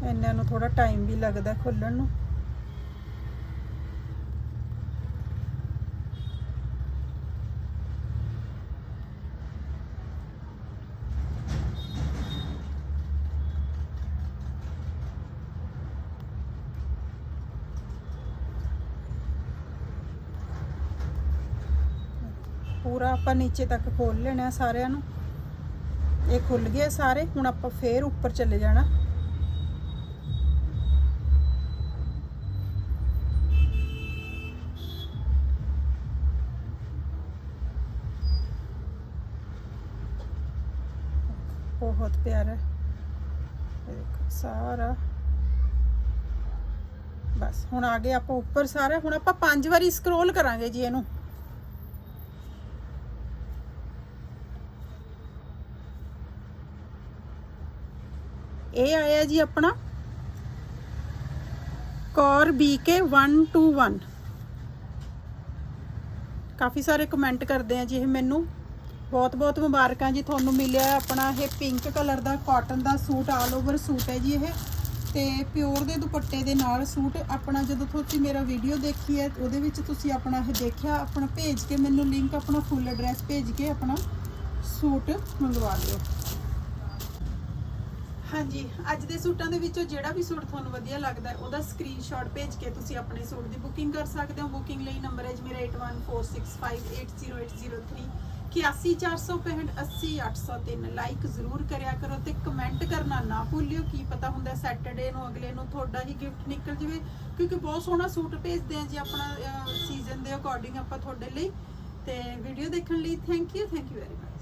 ਇਹਨਾਂ ਨੂੰ ਥੋੜਾ ਟਾਈਮ ਵੀ ਲੱਗਦਾ ਖੋਲਣ ਨੂੰ ਪੂਰਾ ਆਪਾਂ ਨੀਚੇ ਤੱਕ ਖੋਲ ਲੈਣਾ ਸਾਰਿਆਂ ਨੂੰ। ਇਹ ਖੁੱਲ ਗਏ ਸਾਰੇ, ਹੁਣ ਆਪਾਂ ਫੇਰ ਉੱਪਰ ਚਲੇ ਜਾਣਾ। ਬਹੁਤ ਪਿਆਰਾ ਹੈ। ਦੇਖੋ, ਸਾਰਾ। ਬਸ, ਹੁਣ ਆ ਗਏ ਆਪਾਂ ਉੱਪਰ ਸਾਰਾ, ਹੁਣ ਆਪਾਂ ਪੰਜ ਵਾਰੀ ਸਕਰੋਲ ਕਰਾਂਗੇ ਜੀ ਇਹਨੂੰ। ਇਹ ਆਇਆ ਜੀ ਆਪਣਾ ਕੌਰ ਬੀਕੇ 121 ਕਾਫੀ ਸਾਰੇ ਕਮੈਂਟ ਕਰਦੇ ਆ ਜੀ ਇਹ ਮੈਨੂੰ। ਬਹੁਤ ਬਹੁਤ ਮੁਬਾਰਕਾਂ ਜੀ ਤੁਹਾਨੂੰ ਮਿਲਿਆ ਆਪਣਾ ਇਹ ਪਿੰਕ ਕਲਰ ਦਾ ਕਾਟਨ ਦਾ ਸੂਟ ਆਲ ਓਵਰ ਸੂਟ ਹੈ ਜੀ ਇਹ। ਤੇ ਪਿਓਰ ਦੇ ਦੁਪੱਟੇ ਦੇ ਨਾਲ ਸੂਟ ਆਪਣਾ ਜਦੋਂ ਤੁਸੀਂ ਮੇਰਾ ਵੀਡੀਓ ਦੇਖੀ ਹੈ ਉਹਦੇ ਵਿੱਚ ਤੁਸੀਂ ਆਪਣਾ ਇਹ ਦੇਖਿਆ, ਆਪਣਾ ਭੇਜ ਕੇ ਮੈਨੂੰ ਲਿੰਕ ਆਪਣਾ ਫੁੱਲ ਐਡਰੈਸ ਭੇਜ ਕੇ ਆਪਣਾ ਸੂਟ ਮੰਗਵਾ ਲਿਓ। ਹਾਂਜੀ, ਅੱਜ ਦੇ ਸੂਟਾਂ ਦੇ ਵਿੱਚੋਂ ਜਿਹੜਾ ਵੀ ਸੂਟ ਤੁਹਾਨੂੰ ਵਧੀਆ ਲੱਗਦਾ ਉਹਦਾ ਸਕਰੀਨਸ਼ਾਟ ਭੇਜ ਕੇ ਤੁਸੀਂ ਆਪਣੇ ਸੂਟ ਦੀ ਬੁਕਿੰਗ ਕਰ ਸਕਦੇ ਹੋ। ਬੁਕਿੰਗ ਲਈ ਨੰਬਰ ਹੈ ਜੀ ਮੇਰਾ 8146580803 8146580803 ਲਾਈਕ ਜ਼ਰੂਰ ਕਰਿਆ ਕਰੋ ਤੇ ਕਮੈਂਟ ਕਰਨਾ ਨਾ ਭੁੱਲਿਓ। ਕੀ ਪਤਾ ਹੁੰਦਾ ਸੈਟਰਡੇ ਨੂੰ, ਅਗਲੇ ਨੂੰ ਤੁਹਾਡਾ ਹੀ ਗਿਫਟ ਨਿਕਲ ਜਵੇ। ਕਿਉਂਕਿ ਬਹੁਤ ਸੋਹਣਾ ਸੂਟ ਭੇਜਦੇ ਆ ਜੀ ਆਪਣਾ ਸੀਜ਼ਨ ਦੇ ਅਕੋਰਡਿੰਗ ਆਪਾਂ ਤੁਹਾਡੇ ਲਈ। ਤੇ ਵੀਡੀਓ ਦੇਖਣ ਲਈ thank you thank you very much